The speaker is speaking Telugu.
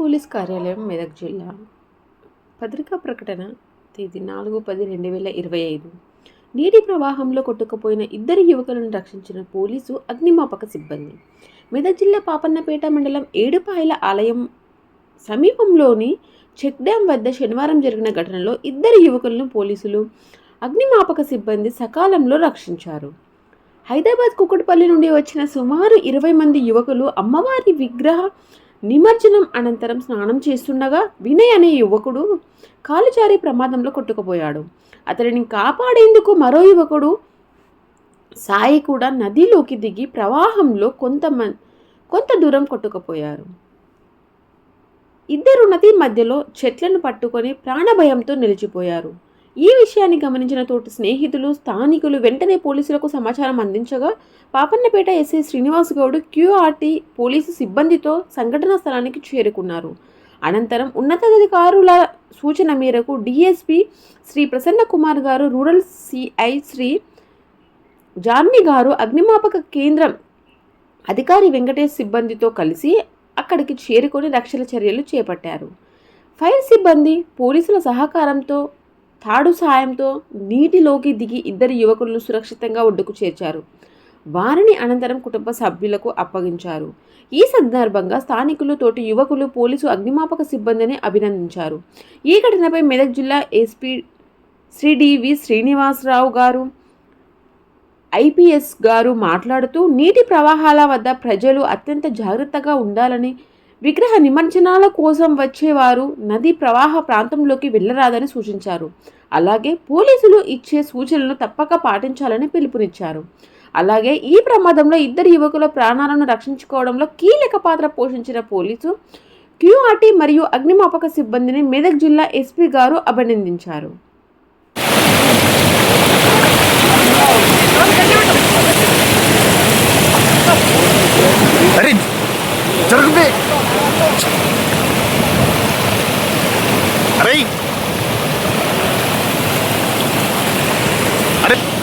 పోలీస్ కార్యాలయం మెదక్ జిల్లా. పత్రికా ప్రకటన తేదీ నాలుగు పది రెండు వేల ఇరవై ఐదు. నీటి ప్రవాహంలో కొట్టుకుపోయిన ఇద్దరు యువకులను రక్షించిన పోలీసు అగ్నిమాపక సిబ్బంది. మెదక్ జిల్లా పాపన్నపేట మండలం ఏడుపాయల ఆలయం సమీపంలోని చెక్ డ్యాం వద్ద శనివారం జరిగిన ఘటనలో ఇద్దరు యువకులను పోలీసులు అగ్నిమాపక సిబ్బంది సకాలంలో రక్షించారు. హైదరాబాద్ కుక్కటిపల్లి నుండి వచ్చిన సుమారు ఇరవై మంది యువకులు అమ్మవారి విగ్రహ నిమజ్జనం అనంతరం స్నానం చేస్తుండగా వినయ్ అనే యువకుడు కాలుజారి ప్రమాదంలో కొట్టుకుపోయాడు. అతడిని కాపాడేందుకు మరో యువకుడు సాయి కూడా నదిలోకి దిగి ప్రవాహంలో కొంత కొంత దూరం కొట్టుకుపోయారు. ఇద్దరు నది మధ్యలో చెట్లను పట్టుకొని ప్రాణభయంతో నిలిచిపోయారు. ఈ విషయాన్ని గమనించిన తోటి స్నేహితులు స్థానికులు వెంటనే పోలీసులకు సమాచారం అందించగా Papannapeta SI Srinivas Goud QRT police సిబ్బందితో సంఘటనా స్థలానికి చేరుకున్నారు. అనంతరం ఉన్నతాధికారుల సూచన మేరకు డిఎస్పి శ్రీ ప్రసన్న కుమార్ గారు రూరల్ సిఐ శ్రీ జాన్వి గారు అగ్నిమాపక కేంద్రం అధికారి వెంకటేష్ సిబ్బందితో కలిసి అక్కడికి చేరుకొని రక్షణ చర్యలు చేపట్టారు. ఫైర్ సిబ్బంది పోలీసుల సహకారంతో తాడు సాయంతో నీటిలోకి దిగి ఇద్దరు యువకులను సురక్షితంగా ఒడ్డుకు చేర్చారు. వారిని అనంతరం కుటుంబ సభ్యులకు అప్పగించారు. ఈ సందర్భంగా స్థానికులు తోటి యువకులు పోలీసు అగ్నిమాపక సిబ్బందిని అభినందించారు. ఈ ఘటనపై మెదక్ జిల్లా ఎస్పీ శ్రీ డివి శ్రీనివాసరావు గారు ఐపీఎస్ గారు మాట్లాడుతూ నీటి ప్రవాహాల వద్ద ప్రజలు అత్యంత జాగ్రత్తగా ఉండాలని విగ్రహ నిమజ్జనాల కోసం వచ్చేవారు నది ప్రవాహ ప్రాంతంలోకి వెళ్ళరాదని సూచించారు. అలాగే పోలీసులు ఇచ్చే సూచనలను తప్పక పాటించాలని పిలుపునిచ్చారు. అలాగే ఈ ప్రమాదంలో ఇద్దరు యువకుల ప్రాణాలను రక్షించుకోవడంలో కీలక పాత్ర పోషించిన పోలీసు క్యూఆర్టీ మరియు అగ్నిమాపక సిబ్బందిని మెదక్ జిల్లా ఎస్పీ గారు అభినందించారు. れ。